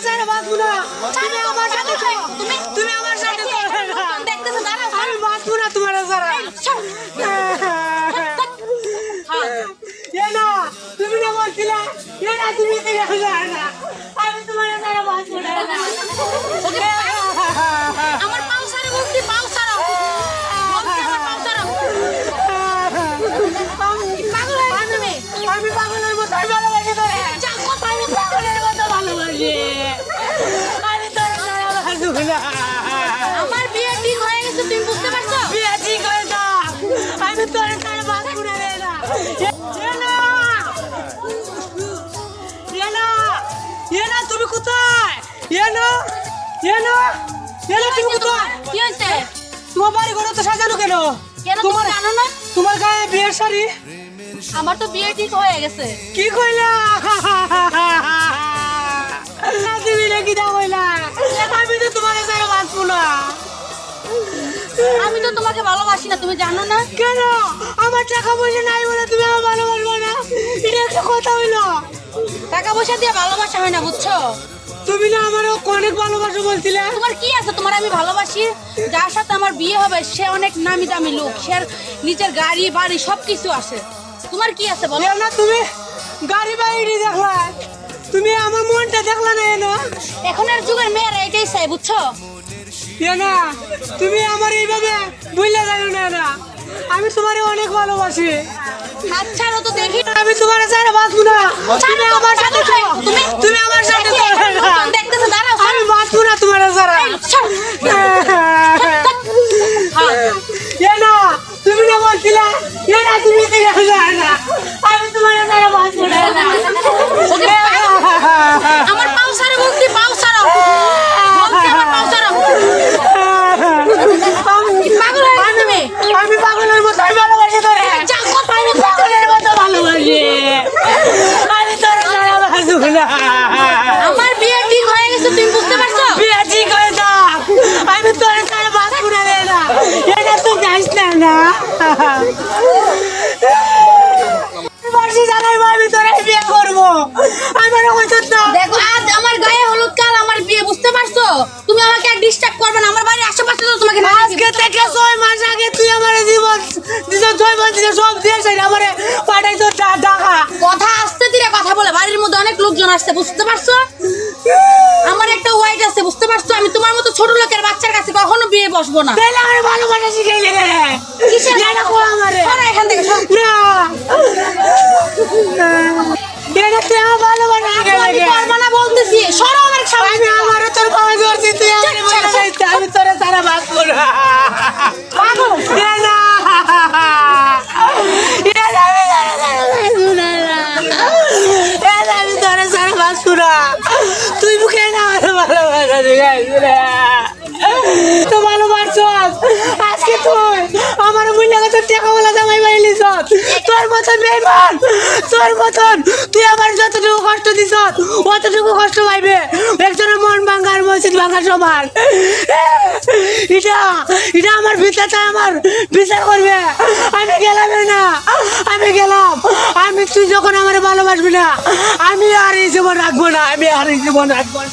ছাড়া বাঁচবো না তুমি আমার সাথে তুমি তুমি আমার সাথে দেখতেছো দাঁড়াও আমি বাঁচবো না তোমার ছাড়া এ না তুমি না বলছিলে এ না তুমি না তুমি কোথায়? এ না এ না এ না তুমি কোথায়? কি হয়েছে? তোমার বাড়ি ঘরে তো সাজানো কেন? কেন তোমার জানো না? তোমার গায়ে বিয়ের শাড়ি? আমার তো বিয়ে ঠিক হয়ে গেছে। কি কইলা? তুমি নাকি দা কইলা? আমি তো তোমার ছাড়া বাঁচবো না। আমি তো তোমাকে ভালোবাসি না তুমি জানো না? কেন? আমার টাকা পয়সা নাই বলে তুমি আমার ভালোবাসবে না? এটা একটা কথা হইল। টাকা পয়সা দিয়ে ভালোবাসা হয় না বুঝছ? তুমি না আমার অনেক ভালোবাসো বলছিলে। তোমার কি আছে? তোমার আমি ভালোবাসি। যার সাথে আমার বিয়ে হবে সে অনেক নামি দামি লোক। সে নিজের গাড়ি বাড়ি সব কিছু আছে। তোমার কি আছে বলো? না তুমি গাড়ি বাড়ি দেখলা? তুমি আমার মনটা দেখলা না এনো? এখনের যুগের মেয়েরা এটাই চাই বুঝছ? না তুমি আমার এইভাবে বুঝলে যাই না আমি তোমার অনেক ভালোবাসি। আচ্ছা আমি তোমার ছাড়া বাঁচবো না। তুমি আমার সাথে তুমি তুমি আমার সাথে না। দেখতেছো দাঁড়াও আমি বাঁচবো না তোমার ছাড়া এ না তুমি না বলছিলে এ না তুমি না আমি তোমার ছাড়া বাঁচবো না আমার পাও সারা বলছি পাও সারা বলছি আমার পাও সারা পাগল হয়ে গেছো তুমি আমি পাগলের মতো ভালোবাসি তোরে যা কথা আমি পাগলের মতো ভালোবাসি আমি তোর ছাড়া বাঁচবো না আমার বিয়ে ঠিক হয়ে গেছে তুমি বুঝতে পারছ বিয়ে ঠিক হয়ে যাক আমি তোর ছাড়া বাঁচবো না রে না এটা তো যাইস না না বার্ষি জানাই আমি তোরে বিয়ে করব আমার ওষুধ না। দেখো আজ আমার গায়ে হলুদ কাল আমার বিয়ে বুঝতে পারছ? তুমি আমাকে আর ডিস্টার্ব করবে না আমার বাড়ির আশেপাশে তো তোমাকে আজকে থেকে ছয় মাস আগে তুই আমার জীবন দিছ ছয় মাস দিছে সব দিয়েছে আমারে পাঠাইছো টাকা কথা আসতে দিলে কথা বলে বাড়ির মধ্যে অনেক লোকজন আসছে বুঝতে পারছ? আমার একটা ওয়াইট আছে বুঝতে পারছ? আমি তোমার মতো ছোট লোকের বাচ্চার কাছে কখনো বিয়ে বসবো না। তাহলে আমার ভালোবাসা শিখাইলে রে। কিসের তুই মুখে না আমার ভালোবাসা শিখাইলি রে। তো ভালোবাসছ আজকে তুই। মতন বেমান তোর মতন। তুই আমার যতটুকু কষ্ট দিস, অতটুকু কষ্ট পাইবে। একজনের মন ভাঙার মসজিদ ভাঙার সমান। এটা এটা আমার বিচারটা আমার বিচার করবে। আমি গেলাম না, আমি গেলাম। আমি, তুই যখন আমার ভালোবাসবি না, আমি আর এই জীবন রাখব না, আমি আর এই জীবন রাখব না।